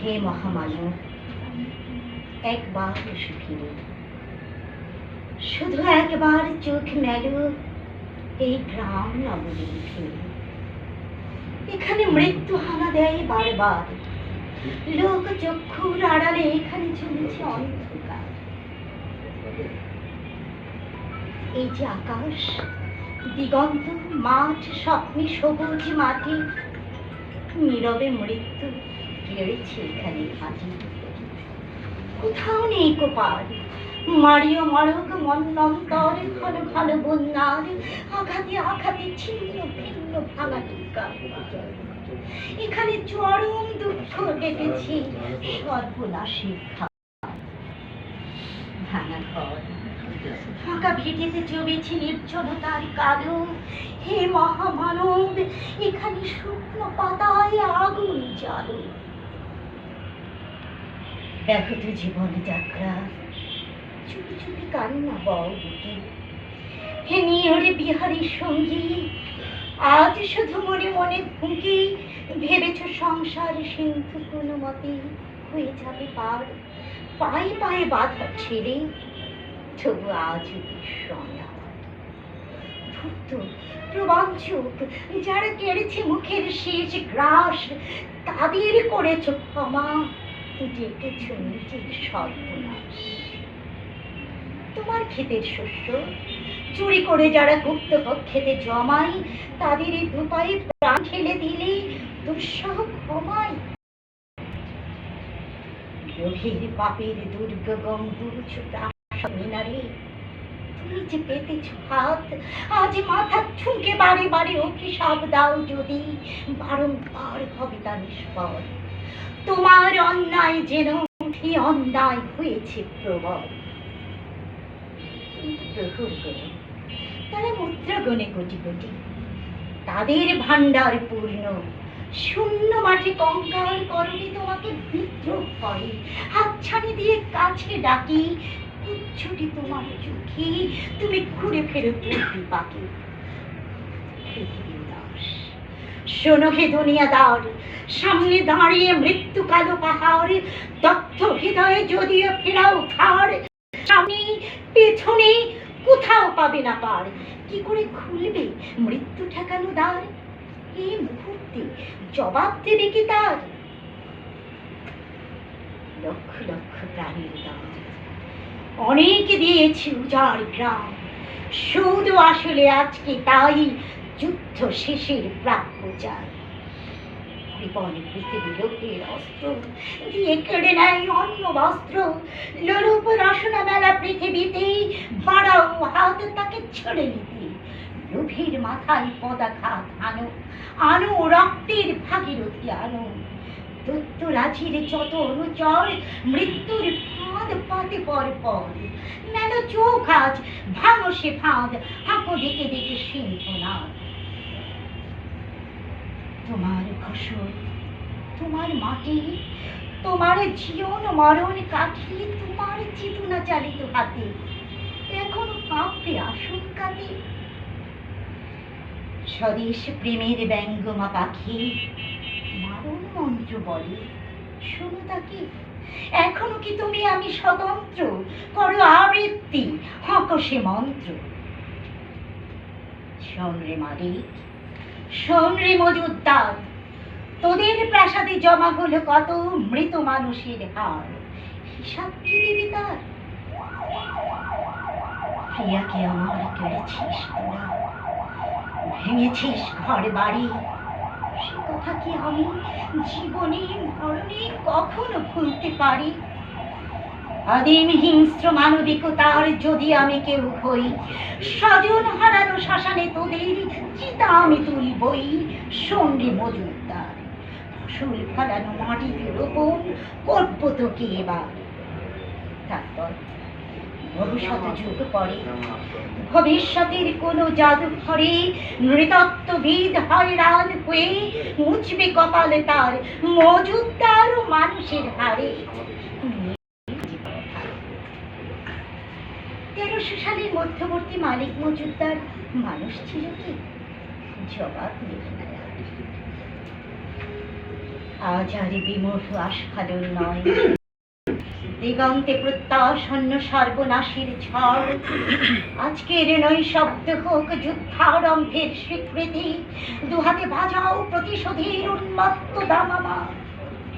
হে মহামানব, একবার ফিরে। শুধু একবার চোখ মেলো, এই গ্রাম ফিরে এখানে মৃত্যু হানা দেয় বারবার। লোক চক্ষুর আড়ালে এখানে চলেছে অন্ধকার। এই যে আকাশ, দিগন্ত, মাঠ, স্বপ্নে সবুজ মাটি, নীরবে মৃত্যু কেড়েছে এখানে হাঁটি কোথাও নেই কোপার মারিও মারক মন্নন্তর ঘন ঘন বন্যার, আঘাতে আঘাতে ছিন্ন ভিন্ন ভাঙা টুকা এখানে চরম দুঃখ ডেকেছি সর্বনাশের খাপ ভাঙা ঘর। ফাঁকা ভিটেতে জমেছে নির্জনতার কালো। হে মহামানব, এখানে শুকনো পাতায় আগুন জ্বালো। ব্যাহত জীবন যাত্রা। চুপি চুপি কান্না বুকে হে নিয়রে বিহারী সঙ্গী, আজ শুধু মনে মনে ফুঁকি ভেবেছ সংসার সিন্ধু কোনো মতে হয়ে যাবে পার। পায়ে পায়ে বাধা ছেড়ে তবু আজ প্রবঞ্চক যারা কেড়েছে মুখের শেষ গ্রাস, তাদের করেছ ক্ষমা। ডেকেছ নিজের সর্বনাশ। তোমার ক্ষেতের শস্য, চুরি করে যারা গুপ্ত কক্ষেতে জমাই তাদের এই দুপায়ে প্রাণ ঠেলে দিলে দুঃসহ ক্ষমায় লোভের পাপের দুর্গ গম্বুজ মিনারে তুমি যে পেতেছ হাত, আজ মাথা বারে বারে অভিশাপ দাও যদি। বারংবার হবে তা নিষ্ফল। তোমার অন্যায় যেন এই অন্যায় হয়েছে প্রবল। প্রহর গণে তারা মুদ্রা গণে কোটি কোটি তাদের ভান্ডার পূর্ণ। শূন্য মাঠে কঙ্কাল করণে তোমাকে বিদ্রোহ করে। হাতছানি দিয়ে কাছে ডাকি। উচ্ছটি তোমার চোখে। তুমি ঘুরে ফেরো পৃথিবী পাকে শোনো হে দুনিয়াদার, সামনে দাঁড়িয়ে মৃত্যু কালো পাহাড় দগ্ধ হৃদয়ে যদিও ফেরাও খাড় সামনে পেছনে কোথাও পাবে না পার। কি করে খুলবে মৃত্যু ঠেকানো দ্বার? এই মুহূর্তে জবাব দেবে কি তার? লক্ষ লক্ষ প্রাণীর দাম অনেক দিয়েছি উজাড় গ্রাম। শুধু আসলে আজকে তাই যুদ্ধ শেষের প্রাপ্য চাই পৃথিবী লোকের অস্ত্র দিয়ে কেড়ে নেয় অন্য বস্ত্র। রসনা মেলা পৃথিবীতে বাড়াও তাকে ছেড়ে নিতে লোভের মাথায় পদাঘাত আনো আনো রক্তের ভাগীরথী আনো দৈত্য রাজির যত অনুচর মৃত্যুর ফাঁদ পাতে পর পর। মেলো চোখ আজ ভাঙো সে ফাঁদ, হাঁকো দেখে দেখে সিংহনাথ তোমার ফসল, তোমার মাটি, তোমার জীবন মরণ কাঠিয়ে তোমার চেতনা চালিত হাতে। এখনও কাঁপতে আশঙ্কাতে স্বদেশ প্রেমের ব্যঙ্গমা পাখি, মারণ মন্ত্র বলে, শোনো তাকে। এখনও কি তুমি আমি স্বতন্ত্র? করো আবৃত্তি, হাঁকো সে মন্ত্র। শোন রে মালিক শোন রে মজুদ্দার তোদের প্রাসাদে জমা হলো কত মৃত মানুষের হার। হিসাব কি দিবি তার? প্রিয়াকে আমার কেড়েছিস ভেঙেছিস ঘর বাড়ি সে কথা কি আমি জীবনে মরণে কখনো ভুলতে পারি? আদিম হিংস্র মানবিকতার যদি আমি কেউ হই, স্বজন হারানো শ্মশানে তোদের চিতা আমি তুলবই, সঙ্গে মজুরদার ফসল ফলানো মাটিতে রোপণ করব তোকে এবার। তারপর ভবিষ্যৎ যুগ পরে, ভবিষ্যতের কোনো জাদুঘরে নৃতত্ত্ববিদ হয়রান হয়ে মুছবে কপালে তার মজুদার মানুষের হারে সালের মধ্যবর্তী মালিক মজুদার মানুষ ছিল কি? জবাব নেবে আজ আর বিমোহ আস্ফালন নয়। দিগন্তে প্রত্যাসন্ন সর্বনাশের ঝড়। আজকের নৈশব্দ হোক যুদ্ধারম্ভের স্বীকৃতি। দুহাতে বাজাও প্রতিশোধের উন্মত্ত দামামা